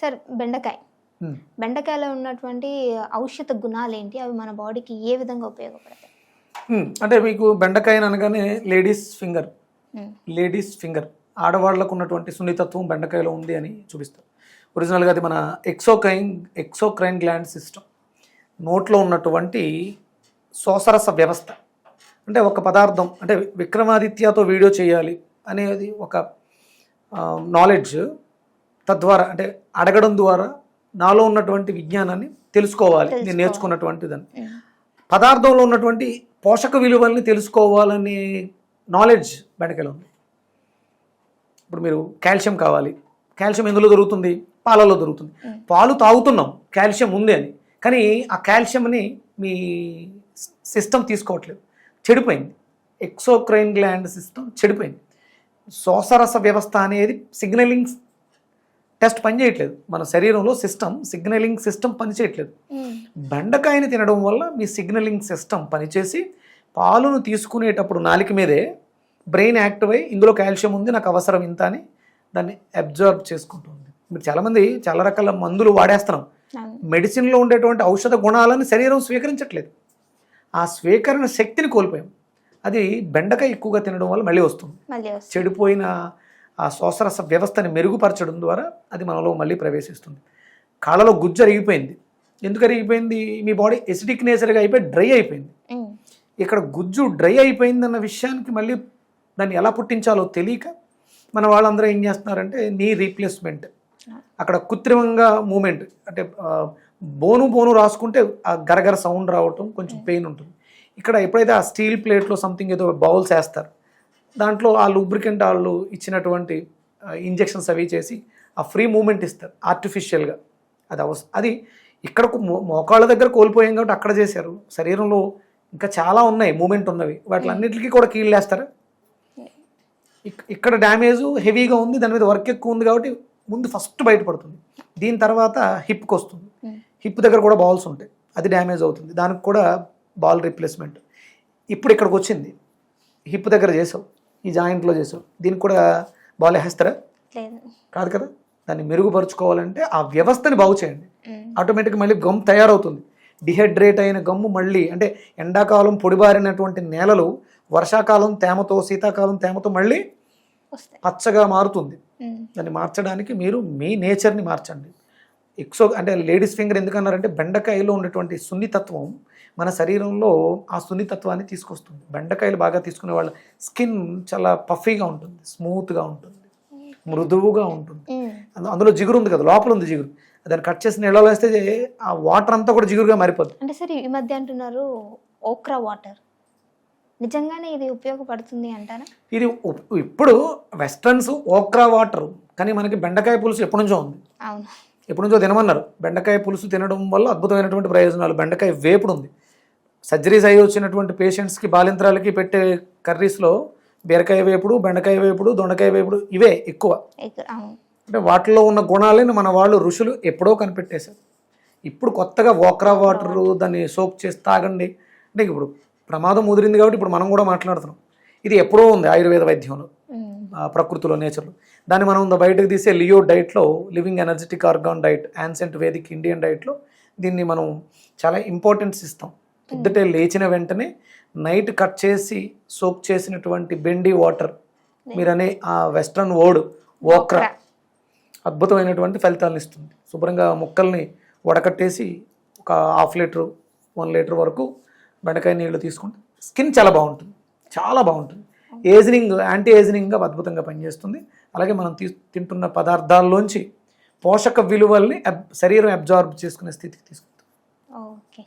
Sir బెండకాయ. బెండకాయలో ఉన్నటువంటి ఔషధ గుణాలు ఏంటి? అవి మన బాడీకి ఏ విధంగా ఉపయోగపడతాయి? అంటే మీకు బెండకాయ అనగానే లేడీస్ ఫింగర్. Ladies finger. ఆడవాళ్ళకు ఉన్నటువంటి సున్నితత్వం బెండకాయలో ఉంది అని చూపిస్తారు. ఒరిజినల్గా అది మన ఎక్సోక్రైన్ ఎక్సోక్రైన్ గ్లాండ్ సిస్టమ్. నోట్లో ఉన్నటువంటి శోసరస వ్యవస్థ. అంటే ఒక పదార్థం అంటే విక్రమాదిత్యతో వీడియో చేయాలి అనేది ఒక నాలెడ్జ్ తద్వారా అంటే అడగడం ద్వారా నాలో ఉన్నటువంటి విజ్ఞానాన్ని తెలుసుకోవాలి నేను. నేర్చుకున్నటువంటిదని. పదార్థంలో ఉన్నటువంటి పోషక విలువల్ని తెలుసుకోవాలనే నాలెడ్జ్ బెండకాయలో ఉంది. ఇప్పుడు మీరు కాల్షియం కావాలి. కాల్షియం ఎందులో దొరుకుతుంది? పాలలో దొరుకుతుంది. పాలు తాగుతున్నాం కాల్షియం ఉంది అని. కానీ ఆ కాల్షియంని మీ సిస్టమ్ తీసుకోవట్లేదు. చెడిపోయింది. ఎక్సోక్రైన్ గ్లాండ్ సిస్టమ్ చెడిపోయింది. శోసరస వ్యవస్థ అనేది సిగ్నలింగ్ టెస్ట్ పనిచేయట్లేదు మన శరీరంలో సిస్టమ్ సిగ్నలింగ్ సిస్టమ్ పనిచేయట్లేదు బెండకాయని తినడం వల్ల మీ సిగ్నలింగ్ సిస్టమ్ పనిచేసి పాలును తీసుకునేటప్పుడు నాలిక మీదే బ్రెయిన్ యాక్టివ్ అయ్యి ఇందులో కాల్షియం ఉంది నాకు అవసరం ఇంత అని దాన్ని అబ్జర్వ్ చేసుకుంటుంది. మీరు చాలామంది చాలా రకాల మందులు వాడేస్తున్నాం. మెడిసిన్లో ఉండేటువంటి ఔషధ గుణాలను శరీరం స్వీకరించట్లేదు. ఆ స్వీకరణ శక్తిని కోల్పోయాం. అది బెండకాయ ఎక్కువగా తినడం వల్ల మళ్ళీ వస్తుంది. చెడిపోయిన ఆ శ్వాసరస వ్యవస్థని మెరుగుపరచడం ద్వారా అది మనలో మళ్ళీ ప్రవేశిస్తుంది. కాళ్ళలో గుజ్జు అరిగిపోయింది. ఎందుకు అరిగిపోయింది? మీ బాడీ ఎసిడిక్ నేచర్గా అయిపోయి డ్రై అయిపోయింది. ఇక్కడ గుజ్జు డ్రై అయిపోయిందన్న విషయానికి మళ్ళీ దాన్ని ఎలా పుట్టించాలో తెలియక మన వాళ్ళందరూ ఏం చేస్తున్నారంటే నీ రీప్లేస్మెంట్ అక్కడ కృత్రిమంగా మూమెంట్ అంటే బోను బోను రాసుకుంటే ఆ గరగర సౌండ్ రావటం కొంచెం పెయిన్ ఉంటుంది. ఇక్కడ ఎప్పుడైతే ఆ స్టీల్ ప్లేట్లో సంథింగ్ ఏదో బౌల్స్ వేస్తారు దాంట్లో ఆ లూబ్రికెంట్ వాళ్ళు ఇచ్చినటువంటి ఇంజెక్షన్స్ అవి చేసి ఆ ఫ్రీ మూమెంట్ ఇస్తారు ఆర్టిఫిషియల్గా అది అవస అది ఇక్కడ మోకాళ్ళ దగ్గర కోల్పోయాం కాబట్టి అక్కడ చేశారు. శరీరంలో ఇంకా చాలా ఉన్నాయి మూమెంట్ ఉన్నవి. వాటిలన్నిటికీ కూడా కీళ్ళు వేస్తారు ఇక్- ఇక్కడ డ్యామేజ్ హెవీగా ఉంది దాని మీద వర్క్ ఎక్కువ ఉంది కాబట్టి ముందు ఫస్ట్ బయటపడుతుంది. దీని తర్వాత హిప్కి వస్తుంది. హిప్ దగ్గర కూడా బాల్స్ ఉంటాయి. అది డ్యామేజ్ అవుతుంది. దానికి కూడా బాల్ రీప్లేస్మెంట్ ఇప్పుడు ఇక్కడికి వచ్చింది. హిప్ దగ్గర చేసావు. ఈ జాయింట్లో చేసావు. దీనికి కూడా లేదు. కాదు కదా? దాన్ని మెరుగుపరుచుకోవాలంటే ఆ వ్యవస్థని బాగు చేయండి. ఆటోమేటిక్గా మళ్ళీ గమ్ తయారవుతుంది. డిహైడ్రేట్ అయిన గమ్ము మళ్ళీ అంటే ఎండాకాలం పొడిబారినటువంటి నేలలు వర్షాకాలం తేమతో శీతాకాలం తేమతో మళ్ళీ పచ్చగా మారుతుంది. దాన్ని మార్చడానికి మీరు మీ నేచర్ని మార్చండి. ఎక్సో అంటే లేడీస్ ఫింగర్ ఎందుకన్నారంటే బెండకాయలో ఉండేటువంటి సున్నితత్వం మన శరీరంలో ఆ సున్నితత్వాన్ని తీసుకొస్తుంది. బెండకాయలు బాగా తీసుకునే వాళ్ళ స్కిన్ చాలా పఫీగా ఉంటుంది స్మూత్గా ఉంటుంది మృదువుగా ఉంటుంది. అందులో జిగురు ఉంది కదా లోపల ఉంది జిగురు. దాన్ని కట్ చేసి నీళ్ళలో వేస్తే ఆ వాటర్ అంతా కూడా జిగురుగా మారిపోతుంది అంటే సరే ఈ మధ్య అంటున్నారు ఓక్రా వాటర్. నిజంగానే ఇది ఉపయోగపడుతుంది అంటారా? ఇది ఇప్పుడు వెస్ట్రన్స్ ఓక్రా వాటర్ కానీ మనకి బెండకాయ పులుసు ఎప్పటి నుంచో ఉంది. అవును. ఎప్పటి నుంచో తినమన్నారు. బెండకాయ పులుసు తినడం వల్ల అద్భుతమైనటువంటి ప్రయోజనాలు. బెండకాయ వేపుడు ఉంది. సర్జరీస్ అయ్యి వచ్చినటువంటి పేషెంట్స్కి బాలింత్రాలకి పెట్టే కర్రీస్లో బీరకాయ వేపుడు బెండకాయ వేపుడు దొండకాయ వేపుడు ఇవే ఎక్కువ. అంటే వాటిలో ఉన్న గుణాలను మన వాళ్ళు ఋషులు ఎప్పుడో కనిపెట్టేశారు. ఇప్పుడు కొత్తగా ఓక్రా వాటర్ దాన్ని సోప్ చేసి తాగండి. అంటే ఇప్పుడు ప్రమాదం ముదిరింది కాబట్టి ఇప్పుడు మనం కూడా మాట్లాడుతున్నాం. ఇది ఎప్పుడో ఉంది ఆయుర్వేద వైద్యంలో. ప్రకృతిలో నేచర్లో. దాన్ని మనం బయటకు తీసే లియో డైట్లో living energetic organ diet ancient Vedic Indian డైట్లో దీన్ని మనం చాలా ఇంపార్టెన్స్ ఇస్తాం. పొద్దుటే లేచిన వెంటనే నైట్ కట్ చేసి సోప్ చేసినటువంటి బెండి వాటర్ మీరనే ఆ వెస్ట్రన్ వర్డ్ ఓక్రా ఓక్రా. అద్భుతమైనటువంటి ఫలితాలను ఇస్తుంది. శుభ్రంగా ముక్కల్ని వడకట్టేసి ఒక హాఫ్ లీటర్ వన్ లీటర్ వరకు బెండకాయ నీళ్ళు తీసుకుంటే స్కిన్ చాలా బాగుంటుంది. చాలా బాగుంటుంది. ఏజినింగ్ యాంటీ ఏజినింగ్గా అద్భుతంగా పనిచేస్తుంది. అలాగే మనం తీ తింటున్న పదార్థాల్లోంచి పోషక విలువల్ని శరీరం అబ్జార్బ్ చేసుకునే స్థితికి తీసుకుంటుంది ఓకే.